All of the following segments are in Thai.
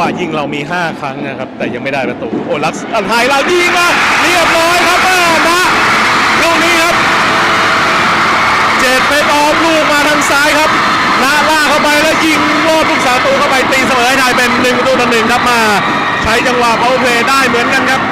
วะยิงเรามี 5 ครั้งนะครับ แต่ยังไม่ได้ประตู โอ้ลักอันไทยเรายิงอะเรียบร้อยครับอ่านะลูกนี้ครับเจ็ดไปออลลูกมาทางซ้ายครับนาล่าเข้าไปแล้วยิงรอดลูกสาวตูเข้าไปตีเสมอให้ไทยเป็นหนึ่งประตูต่อหนึ่งครับมา ใช้จังหวะเขาเพลย์ได้เหมือนกันครับ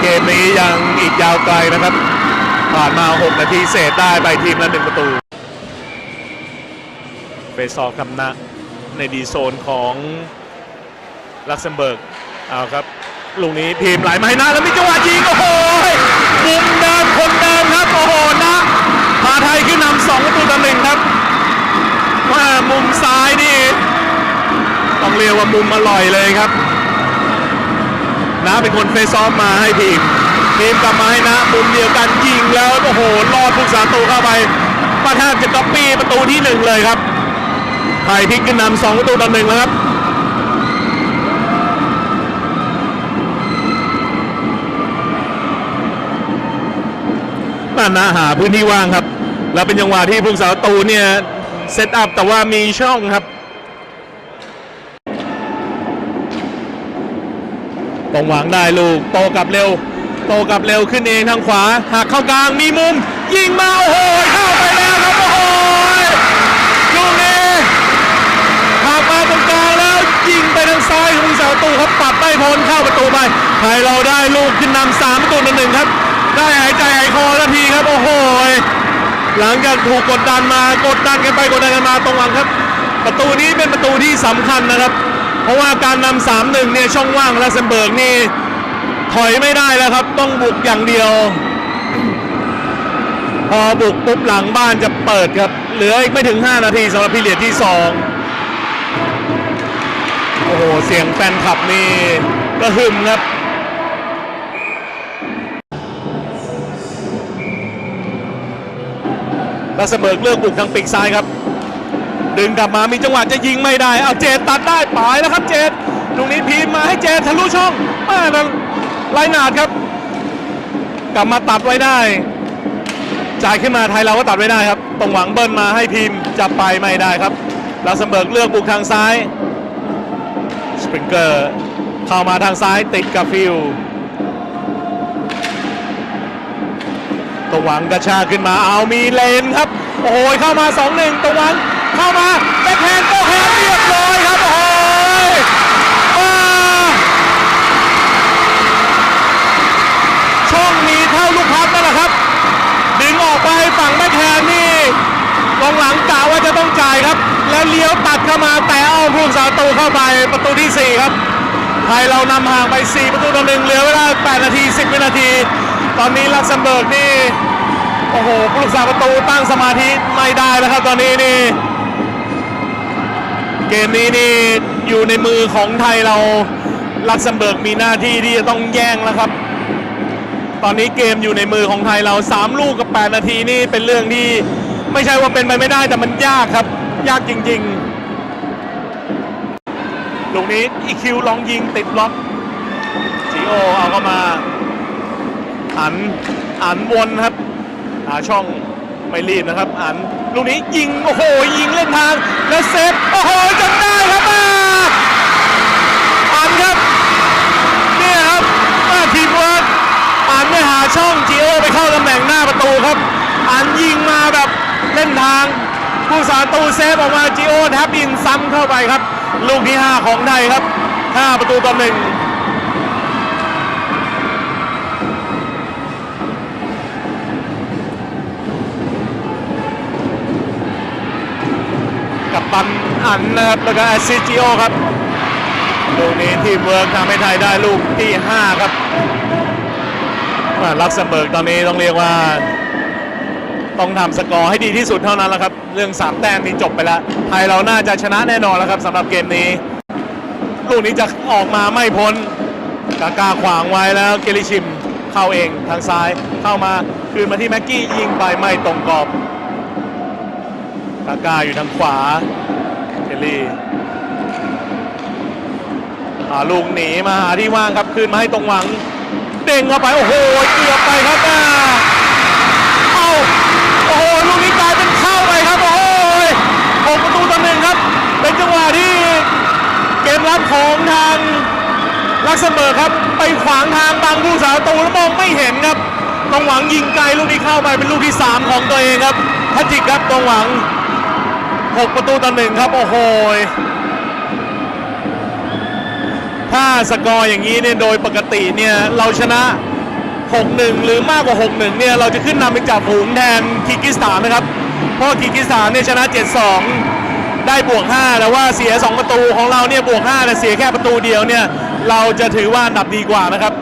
เกมนี้ ยาวไกลนะครับ ผ่านมา 6 นาทีเศษได้ไปทีมละหนึ่งประตูเฟซอฟคำนะในดีโซนของลักเซมเบิร์กเอาครับลูกนี้ทีมไหลมาให้หน้าแล้วมีจังหวะยิงโอ้โหมุมเดิมคนเดิมครับโอ้โหนะพาไทยขึ้นนำสองประตูต่อหนึ่งครับว่ามุมซ้ายนี่ต้องเรียกว่ามุมอร่อยเลยครับนะเป็นคนเฟซอฟมาให้ทีม ทีมกลับมาให้นะมุมเดียวกันยิงแล้วโอ้โหลอดผู้สาตูเข้าไปประแทบจะก๊อปปี้ประตูที่หนึ่งเลยครับไทยพลิกขึ้นนำสองประตูต่อหนึ่งแล้วครับนั่นนะหาพื้นที่ว่างครับ แล้วเป็นจังหวะที่ผู้สาตูเนี่ยเซตอัพแต่ว่ามีช่องครับตรงหวังได้ลูกโตกลับเร็ว โตกลับเร็วขึ้นเองทางขวาหักเข้ากลางมีมุม ยิงมาโอ้โหเข้าไปแล้วครับโอ้โหลูกนี้หักมาตรงกลางแล้วยิงไปทางซ้ายของเสาตูครับปัดได้พ้นเข้าประตูไปไทยเราได้ลูกขึ้นนำสามประตูต่อหนึ่งครับ ได้หายใจหายคอแล้วทีครับโอ้โหหลังจากถูกกดดันมากดดันกันไปกดดันกันมาตรงหวังครับ ประตูนี้เป็นประตูที่สำคัญนะครับ เพราะว่าการนำสามหนึ่งเนี่ยช่องว่างลาเซมเบิร์กนี่ ถอยไม่ได้แล้วครับ ต้องบุกอย่างเดียว พอบุกปุ๊บหลังบ้านจะเปิดครับ เหลืออีกไม่ถึง 5 นาทีสำหรับพีเรียดที่ 2 โอ้โห เสียงแฟนคลับนี่ก็หึมครับลาเซมเบิร์กเลือกบุกทางปีกซ้ายครับ ดึงกลับมามีจังหวะจะยิงไม่ได้ เอาเจตตัดได้ปลายแล้วครับเจตตรงนี้พีมมาให้เจตทะลุช่องมานั้น ไลนาดครับ กลับมาตัดไว้ได้ จ่ายขึ้นมาไทยเราก็ตัดไว้ได้ครับ ตรงหวังเบิ้ลมาให้พีมจะไปไม่ได้ครับลาสเบิร์กเลือกบุกทางซ้ายสปริงเกอร์เข้ามาทางซ้ายติดกับฟิลตรงหวังกระชากขึ้นมาเอามีเลนครับ โอ้โหเข้ามา 2-1ตรงหวังเข้ามาแบ็คแฮนด์ตแฮนด์เรียบร้อยครับ โอ้โหมาช่องนี้เท่าลูกพับนั่นแหละครับ ดึงออกไปฝั่งแบ็คแฮนด์นี่กองหลังกะว่า จ่ายครับ แล้วเลี้ยวตัดเข้ามาแต่เอาผู้สาประตูเข้าไปประตูที่ 4 ครับ ไทยเรานำห่างไป 4 ประตูต่อหนึ่งเหลือเวลา 8 นาที 10 วินาที ตอนนี้ลักเซมเบิร์กนี่โอ้โหผู้รักษาประตูตั้งสมาธิไม่ได้แล้วครับตอนนี้นี่เกมนี้นี่อยู่ในมือของไทยเราลักเซมเบิร์กมีหน้าที่ที่จะต้องแย่งแล้วครับ ตอนนี้เกมอยู่ในมือของไทยเรา 3 ลูกกับ 8 นาทีนี่เป็นเรื่องที่ ไม่ใช่ว่าเป็นไปไม่ได้แต่มันยากครับ ยากจริง ๆ ลูกนี้อีคิวลองยิงติดล็อกจีโอเอาเข้ามา อันอันวนครับ หาช่องไม่รีบนะครับ อันลูกนี้ยิง โอ้โห ยิงเล่นทาง แล้วเซฟ โอ้โหจนได้ครับอันครับ เนี่ยครับอ่าทีมเวิร์กอันไม่หาช่องจีโอไปเข้าตำแหน่งหน้าประตูครับ อันยิง เล่นทางผู้สารตูเซฟออกมาจีโอแทบอินซ้ำเข้าไปครับ ลูกที่ 5 ของไทยครับ 5 ประตูต่อหนึ่งกับตันอันนะครับแล้วก็แอสซิจิโอครับลูกนี้ทีมเวิร์กทำให้ไทยได้ลูกที่ 5 ครับว่าลักเซมเบิร์กตอนนี้ต้องเรียกว่า ต้องทำสกอร์ให้ดีที่สุดเท่านั้นแล้วครับ เรื่อง 3 แต้มนี้จบไปแล้ว ไทยเราน่าจะชนะแน่นอนแล้วครับสำหรับเกมนี้ ลูกนี้จะออกมาไม่พ้นกากาขวางไว้แล้วเกลิชิมเข้าเองทางซ้ายเข้ามาคืนมาที่แม็กกี้ยิงไปไม่ตรงกรอบกาก้าอยู่ทางขวาเคลลี่อ่าลูกหนีมาหาที่ว่างครับคืนมาให้ตรงหวัง เด้งเข้าไป โอ้โหเกือบไปครับอ่าเอาโอ้โหลูกนี้กลายเป็นเข้าไปครับ โอ้โหหกประตูต่อหนึ่งครับ เป็นจังหวะที่เก มรับของทางลักเซมเบิร์กครับ ไปขวางทางบางผู้สาประตูแล้วมองไม่เห็นครับตรงหวังยิงไกลลูกนี้เข้าไปเป็นลูกที่ 3 ของตัวเองครับพัจิกครับตรงหวัง 6 ประตูต่อหนึ่งครับ โอ้โหถ้าสกอร์อย่างนี้เนี่ยโดยปกติเนี่ยเราชนะ 6-1 หรือมากกว่า 6-1 เนี่ยเราจะขึ้นนำเป็นจ่าฝูงแทนคีกิสถานนะครับ เพราะคีกิสถานเนี่ยชนะ 7-2 ได้บวก 5 แต่ว่าเสีย 2 ประตูของเราเนี่ยบวก5แต่เสียแค่ประตูเดียวเนี่ยเราจะถือว่าอันดับดีกว่านะครับ